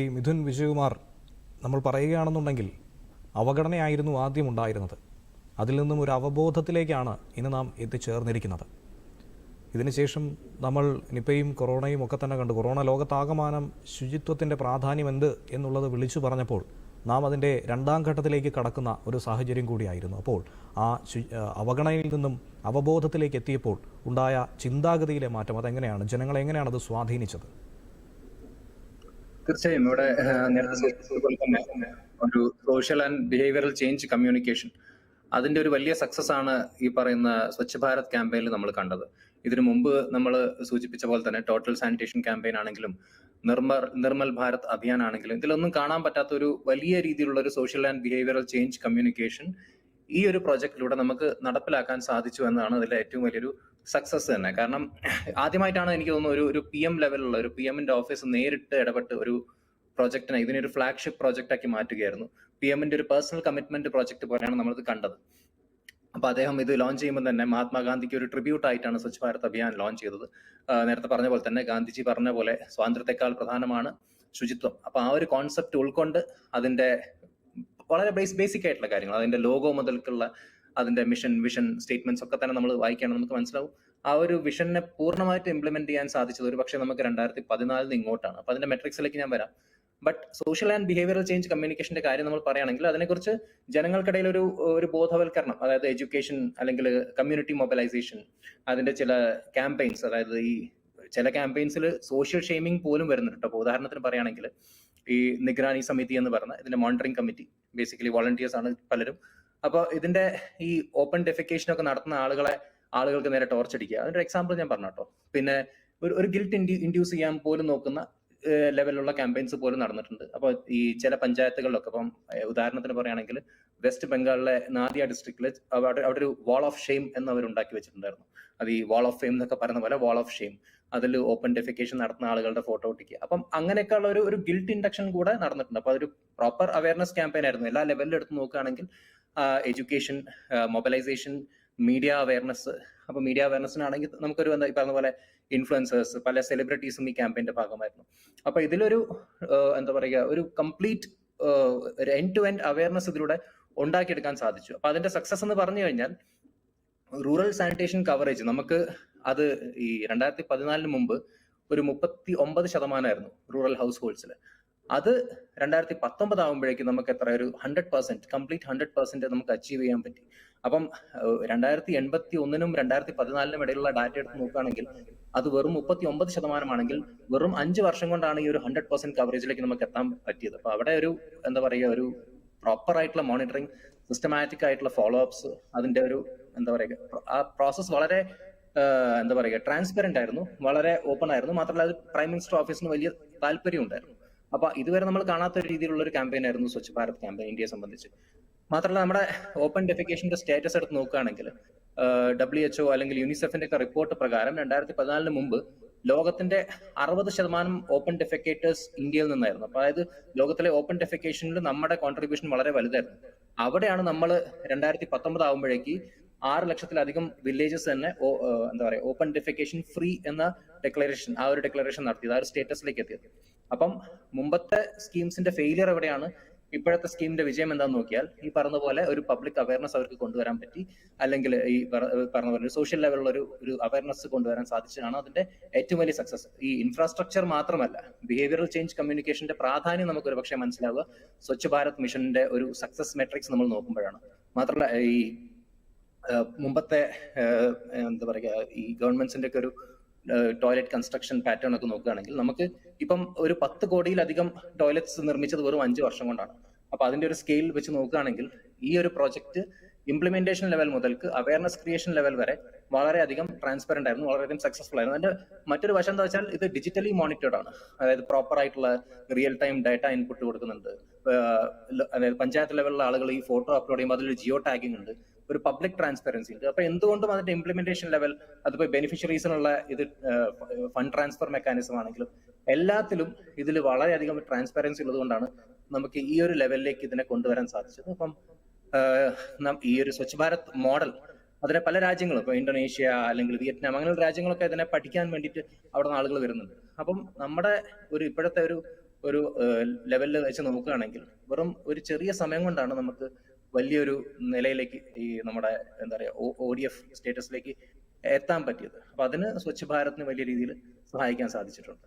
ഈ മിഥുൻ വിജയകുമാർ നമ്മൾ പറയുകയാണെന്നുണ്ടെങ്കിൽ അവഗണനയായിരുന്നു ആദ്യം ഉണ്ടായിരുന്നത് അതിൽ നിന്നും ഒരു അവബോധത്തിലേക്കാണ് ഇന്ന് നാം എത്തിച്ചേർന്നിരിക്കുന്നത്. ഇതിനുശേഷം നമ്മൾ നിപ്പയും കൊറോണയും ഒക്കെ തന്നെ കണ്ടു. കൊറോണ ലോകത്താകമാനം ശുചിത്വത്തിന്റെ പ്രാധാന്യം എന്ത് എന്നുള്ളത് വിളിച്ചു പറഞ്ഞപ്പോൾ നാം അതിന്റെ രണ്ടാം ഘട്ടത്തിലേക്ക് കടക്കുന്ന ഒരു സാഹചര്യം കൂടിയായിരുന്നു. അപ്പോൾ ആ അവഗണനയിൽ നിന്നും അവബോധത്തിലേക്ക് എത്തിയപ്പോൾ ഉണ്ടായ ചിന്താഗതിയിലെ മാറ്റം അതെങ്ങനെയാണ്? ജനങ്ങളെ അത് സ്വാധീനിച്ചത്? തീർച്ചയായും ഇവിടെ നേരത്തെ തന്നെ ഒരു social and behavioural change communication അതിന്റെ ഒരു വലിയ സക്സസ് ആണ് ഈ പറയുന്ന സ്വച്ഛ് ഭാരത് ക്യാമ്പയിനിൽ നമ്മൾ കണ്ടത്. ഇതിനു മുമ്പ് നമ്മൾ സൂചിപ്പിച്ച പോലെ തന്നെ ടോട്ടൽ സാനിറ്റേഷൻ ക്യാമ്പയിൻ ആണെങ്കിലും നിർമ്മൽ നിർമ്മൽ ഭാരത് അഭിയാൻ ആണെങ്കിലും ഇതിലൊന്നും കാണാൻ പറ്റാത്ത ഒരു വലിയ രീതിയിലുള്ള ഒരു social and behavioural change communication ഈ ഒരു പ്രോജക്റ്റിലൂടെ നമുക്ക് നടപ്പിലാക്കാൻ സാധിച്ചു എന്നതാണ് അതിലെ ഏറ്റവും വലിയൊരു സക്സസ് തന്നെ. കാരണം ആദ്യമായിട്ടാണ് എനിക്ക് തോന്നുന്നു ഒരു ഒരു പി എം ലെവലുള്ള ഒരു പി എമ്മിന്റെ ഓഫീസ് നേരിട്ട് ഇടപെട്ട് ഒരു പ്രോജക്റ്റിനെ ഇതിനൊരു ഫ്ലാഗ്ഷിപ്പ് പ്രോജക്റ്റ് ആക്കി മാറ്റുകയായിരുന്നു. പി എമ്മിന്റെ ഒരു പേഴ്സണൽ കമ്മിറ്റ്മെന്റ് പ്രോജക്റ്റ് പോലെയാണ് നമ്മളിത് കണ്ടത്. അപ്പൊ അദ്ദേഹം ഇത് ലോഞ്ച് ചെയ്യുമ്പോൾ തന്നെ മഹാത്മാഗാന്ധിക്ക് ഒരു ട്രിബ്യൂട്ട് ആയിട്ടാണ് സ്വച്ഛ് ഭാരത് അഭിയാൻ ലോഞ്ച് ചെയ്തത്. നേരത്തെ പറഞ്ഞ പോലെ തന്നെ ഗാന്ധിജി പറഞ്ഞ പോലെ സ്വാതന്ത്ര്യത്തെക്കാൾ പ്രധാനമാണ് ശുചിത്വം. അപ്പൊ ആ ഒരു കോൺസെപ്റ്റ് ഉൾക്കൊണ്ട് അതിന്റെ വളരെ ബേസ് ബേസിക് ആയിട്ടുള്ള കാര്യങ്ങൾ. അതിന്റെ ലോഗോ മുതൽക്കുള്ള അതിന്റെ മിഷൻ വിഷൻ സ്റ്റേറ്റ്മെന്റ്സ് ഒക്കെ തന്നെ നമ്മൾ വായിക്കുകയാണെങ്കിൽ നമുക്ക് മനസ്സിലാവും. ആ ഒരു വിഷനെ പൂർണമായിട്ട് ഇംപ്ലിമെന്റ് ചെയ്യാൻ സാധിച്ചത് ഒരു പക്ഷേ നമുക്ക് രണ്ടായിരത്തി പതിനാലിന് ഇങ്ങോട്ടാണ്. അപ്പൊ അതിന്റെ മെട്രിക്സിലേക്ക് ഞാൻ വരാം. But social and behavioural change കമ്മ്യൂണിക്കേഷന്റെ കാര്യം നമ്മൾ പറയുകയാണെങ്കിൽ അതിനെക്കുറിച്ച് ജനങ്ങൾക്കിടയിൽ ഒരു ഒരു ബോധവൽക്കരണം അതായത് എഡ്യൂക്കേഷൻ അല്ലെങ്കിൽ കമ്മ്യൂണിറ്റി മൊബിലൈസേഷൻ അതിന്റെ ചില ക്യാമ്പയിൻസ് അതായത് ഈ ചില ക്യാമ്പയിൻസിൽ സോഷ്യൽ ഷെയ്മിങ് പോലും വരുന്നുണ്ട്. കേട്ടോ ഉദാഹരണത്തിന് പറയുകയാണെങ്കിൽ ഈ നിഗ്രാനി സമിതി എന്ന് പറഞ്ഞ ഇതിന്റെ മോണിറ്ററിംഗ് കമ്മിറ്റി ബേസിക്കലി വോളണ്ടിയേഴ്സ് ആണ് പലരും. അപ്പോൾ ഇതിന്റെ ഈ ഓപ്പൺ ഡെഫിക്കേഷൻ ഒക്കെ നടത്തുന്ന ആളുകളെ ആളുകൾക്ക് നേരെ ടോർച്ച് അടിക്കുക. അതിന്റെ എക്സാമ്പിൾ ഞാൻ പറഞ്ഞു കേട്ടോ പിന്നെ ഒരു ഒരു ഗിൽറ്റ് ഇൻഡ്യൂസ് ചെയ്യാൻ പോലും നോക്കുന്ന ലെവലിലുള്ള ക്യാമ്പയിൻസ് പോലും നടന്നിട്ടുണ്ട്. അപ്പോൾ ഈ ചില പഞ്ചായത്തുകളിലൊക്കെ ഇപ്പം ഉദാഹരണത്തിന് പറയുകയാണെങ്കിൽ വെസ്റ്റ് ബംഗാളിലെ നാദിയ ഡിസ്ട്രിക്റ്റിൽ അവിടെ അവിടെ ഒരു വാൾ ഓഫ് ഷെയിം എന്ന് അവർ ഉണ്ടാക്കി വെച്ചിട്ടുണ്ടായിരുന്നു. അത് ഈ വാൾ ഓഫ് ഫെയിം എന്നൊക്കെ പറയുന്ന പോലെ വാൾ ഓഫ് ഷെയിം അതിൽ ഓപ്പൺ ഡെഫിക്കേഷൻ നടത്തുന്ന ആളുകളുടെ ഫോട്ടോ ഒട്ടിക്കുക. അപ്പം അങ്ങനെയൊക്കെയുള്ള ഒരു ഒരു ഗിൽറ്റ് ഇൻഡക്ഷൻ കൂടെ നടന്നിട്ടുണ്ട്. അപ്പൊ അതൊരു പ്രോപ്പർ അവയർനെസ് ക്യാമ്പയിൻ ആയിരുന്നു. എല്ലാ ലെവലിലും എടുത്ത് നോക്കുകയാണെങ്കിൽ എഡ്യൂക്കേഷൻ മൊബിലൈസേഷൻ മീഡിയ അവയർനെസ് അപ്പൊ മീഡിയ അവയർനെസ്സിനാണെങ്കിൽ നമുക്കൊരു എന്താ ഈ പറഞ്ഞ പോലെ ഇൻഫ്ലുവൻസേഴ്സ് പല സെലിബ്രിറ്റീസും ഈ ക്യാമ്പയിന്റെ ഭാഗമായിരുന്നു. അപ്പൊ ഇതിലൊരു എന്താ പറയുക ഒരു കംപ്ലീറ്റ് ഒരു എൻഡ് ടു എൻഡ് അവയർനെസ് ഇതിലൂടെ ഉണ്ടാക്കിയെടുക്കാൻ സാധിച്ചു. അപ്പൊ അതിന്റെ സക്സസ് എന്ന് പറഞ്ഞു കഴിഞ്ഞാൽ റൂറൽ സാനിറ്റേഷൻ കവറേജ് നമുക്ക് അത് ഈ രണ്ടായിരത്തി പതിനാലിന് മുമ്പ് ഒരു മുപ്പത്തി ഒമ്പത് ശതമാനമായിരുന്നു റൂറൽ ഹൗസ് ഹോൾഡ്സിൽ അത് രണ്ടായിരത്തി പത്തൊമ്പത് ആകുമ്പോഴേക്കും നമുക്ക് എത്ര? ഒരു hundred percent complete hundred percent നമുക്ക് അച്ചീവ് ചെയ്യാൻ പറ്റി. അപ്പം രണ്ടായിരത്തി എൺപത്തി ഒന്നിനും രണ്ടായിരത്തി പതിനാലിനും ഇടയിലുള്ള ഡാറ്റ എടുത്ത് നോക്കുകയാണെങ്കിൽ അത് വെറും മുപ്പത്തി ഒമ്പത് ശതമാനമാണെങ്കിൽ വെറും അഞ്ച് വർഷം കൊണ്ടാണ് ഈ ഒരു ഹൺഡ്രഡ് പെർസെന്റ് കവറേജിലേക്ക് നമുക്ക് എത്താൻ പറ്റിയത്. അപ്പൊ അവിടെ ഒരു എന്താ പറയുക ഒരു പ്രോപ്പർ ആയിട്ടുള്ള മോണിറ്ററിങ് സിസ്റ്റമാറ്റിക് ആയിട്ടുള്ള ഫോളോ അപ്സ് അതിന്റെ ഒരു എന്താ പറയുക ആ പ്രോസസ് വളരെ എന്താ പറയുക ട്രാൻസ്പെറന്റ് ആയിരുന്നു വളരെ ഓപ്പൺ ആയിരുന്നു. മാത്രമല്ല അത് പ്രൈം മിനിസ്റ്റർ ഓഫീസിന് വലിയ താല്പര്യം ഉണ്ടായിരുന്നു. അപ്പൊ ഇതുവരെ നമ്മൾ കാണാത്ത രീതിയിലുള്ള ഒരു ക്യാമ്പയിൻ ആയിരുന്നു സ്വച്ഛ് ഭാരത് ക്യാമ്പയിൻ ഇന്ത്യയെ സംബന്ധിച്ച്. മാത്രമല്ല നമ്മുടെ ഓപ്പൺ ഡെഫിക്കേഷന്റെ സ്റ്റാറ്റസ് എടുത്ത് നോക്കുകയാണെങ്കിൽ ഡബ്ല്യു എച്ച്ഒ അല്ലെങ്കിൽ യൂണിസെഫിന്റെ ഒക്കെ റിപ്പോർട്ട് പ്രകാരം രണ്ടായിരത്തി പതിനാലിന് മുമ്പ് ലോകത്തിന്റെ അറുപത് ശതമാനം ഓപ്പൺ ഡെഫിക്കേറ്റേഴ്സ് ഇന്ത്യയിൽ നിന്നായിരുന്നു. അപ്പൊ അതായത് ലോകത്തിലെ ഓപ്പൺ ഡെഫിക്കേഷനിൽ നമ്മുടെ കോൺട്രിബ്യൂഷൻ വളരെ വലുതായിരുന്നു. അവിടെയാണ് നമ്മൾ രണ്ടായിരത്തി പത്തൊമ്പത് ആകുമ്പോഴേക്ക് ആറ് ലക്ഷത്തിലധികം വില്ലേജസ് തന്നെ എന്താ പറയുക ഓപ്പൺ ഡെഫിക്കേഷൻ ഫ്രീ എന്ന ഡെക്ലറേഷൻ ആ ഒരു ഡെക്ലറേഷൻ നടത്തിയത് ആ ഒരു സ്റ്റേറ്റസിലേക്ക് എത്തിയത്. അപ്പം മുമ്പത്തെ സ്കീംസിന്റെ ഫെയിലിയർ എവിടെയാണ്? ഇപ്പോഴത്തെ സ്കീമിന്റെ വിജയം എന്താന്ന് നോക്കിയാൽ ഈ പറഞ്ഞ പോലെ ഒരു പബ്ലിക് അവയർനെസ് അവർക്ക് കൊണ്ടുവരാൻ പറ്റി. അല്ലെങ്കിൽ ഈ പറ- പറഞ്ഞ പോലെ സോഷ്യൽ ലെവലിലുള്ള ഒരു ഒരു അവയർനെസ് കൊണ്ടുവരാൻ സാധിച്ചതാണ് അതിന്റെ ഏറ്റവും വലിയ സക്സസ് ഈ ഇൻഫ്രാസ്ട്രക്ചർ മാത്രമല്ല ബിഹേവിയറൽ ചേഞ്ച് കമ്മ്യൂണിക്കേഷന്റെ പ്രാധാന്യം നമുക്ക് ഒരു പക്ഷേ മനസ്സിലാവുക. സ്വച്ഛ് ഭാരത് മിഷന്റെ ഒരു സക്സസ് മെട്രിക്സ് നമ്മൾ നോക്കുമ്പോഴാണ്. മാത്രമല്ല ഈ മുമ്പത്തെ എന്താ പറയുക ഈ ഗവൺമെന്റ്സിന്റെ ഒക്കെ ഒരു ടോയ്ലറ്റ് കൺസ്ട്രക്ഷൻ പാറ്റേൺ ഒക്കെ നോക്കുകയാണെങ്കിൽ നമുക്ക് ഇപ്പം ഒരു പത്ത് കോടിയിലധികം ടോയ്ലറ്റ്സ് നിർമ്മിച്ചത് വെറും അഞ്ച് വർഷം കൊണ്ടാണ്. അപ്പൊ അതിന്റെ ഒരു സ്കെയിൽ വെച്ച് നോക്കുകയാണെങ്കിൽ ഈ ഒരു പ്രോജക്റ്റ് ഇംപ്ലിമെന്റേഷൻ ലെവൽ മുതൽക്ക് അവയർനെസ് ക്രിയേഷൻ ലെവൽ വരെ വളരെയധികം ട്രാൻസ്പെറന്റ് ആയിരുന്നു വളരെയധികം സക്സസ്ഫുൾ ആയിരുന്നു. അതിന്റെ മറ്റൊരു വശം എന്താ വെച്ചാൽ ഇത് ഡിജിറ്റലി മോണിറ്റേർഡ് ആണ്. അതായത് പ്രോപ്പർ ആയിട്ടുള്ള റിയൽ ടൈം ഡാറ്റ ഇൻപുട്ട് കൊടുക്കുന്നുണ്ട് അതായത് പഞ്ചായത്ത് ലെവലിലുള്ള ആളുകൾ ഈ ഫോട്ടോ അപ്ലോഡ് ചെയ്യുമ്പോൾ അതിലൊരു ജിയോ ടാഗിംഗ് ഉണ്ട്. ഒരു പബ്ലിക് ട്രാൻസ്പെറൻസി ഉണ്ട്. അപ്പൊ എന്തുകൊണ്ടും അതിന്റെ ഇംപ്ലിമെന്റേഷൻ ലെവൽ അതിപ്പോ ബെനിഫിഷ്യറീസിനുള്ള ഇത് ഫണ്ട് ട്രാൻസ്ഫർ മെക്കാനിസം ആണെങ്കിലും എല്ലാത്തിലും ഇതിൽ വളരെയധികം ട്രാൻസ്പെറൻസി ഉള്ളതുകൊണ്ടാണ് നമുക്ക് ഈ ഒരു ലെവലിലേക്ക് ഇതിനെ കൊണ്ടുവരാൻ സാധിച്ചത്. അപ്പം ഈ ഒരു സ്വച്ഛ് ഭാരത് മോഡൽ അതിനെ പല രാജ്യങ്ങളും ഇപ്പൊ ഇന്തോനേഷ്യ അല്ലെങ്കിൽ വിയറ്റ്നാം അങ്ങനെയുള്ള രാജ്യങ്ങളൊക്കെ ഇതിനെ പഠിക്കാൻ വേണ്ടിയിട്ട് അവിടെ നിന്ന് ആളുകൾ വരുന്നുണ്ട്. അപ്പം നമ്മുടെ ഒരു ഇപ്പോഴത്തെ ഒരു ഒരു ലെവലിൽ വെച്ച് നോക്കുകയാണെങ്കിൽ വെറും ഒരു ചെറിയ സമയം കൊണ്ടാണ് നമുക്ക് വലിയൊരു നിലയിലേക്ക് ഈ നമ്മുടെ എന്താ പറയാ ഒ ഡി എഫ് സ്റ്റേറ്റസിലേക്ക് എത്താൻ പറ്റിയത്. അപ്പൊ അതിന് സ്വച്ഛ് ഭാരതിന് വലിയ രീതിയിൽ സഹായിക്കാൻ സാധിച്ചിട്ടുണ്ട്.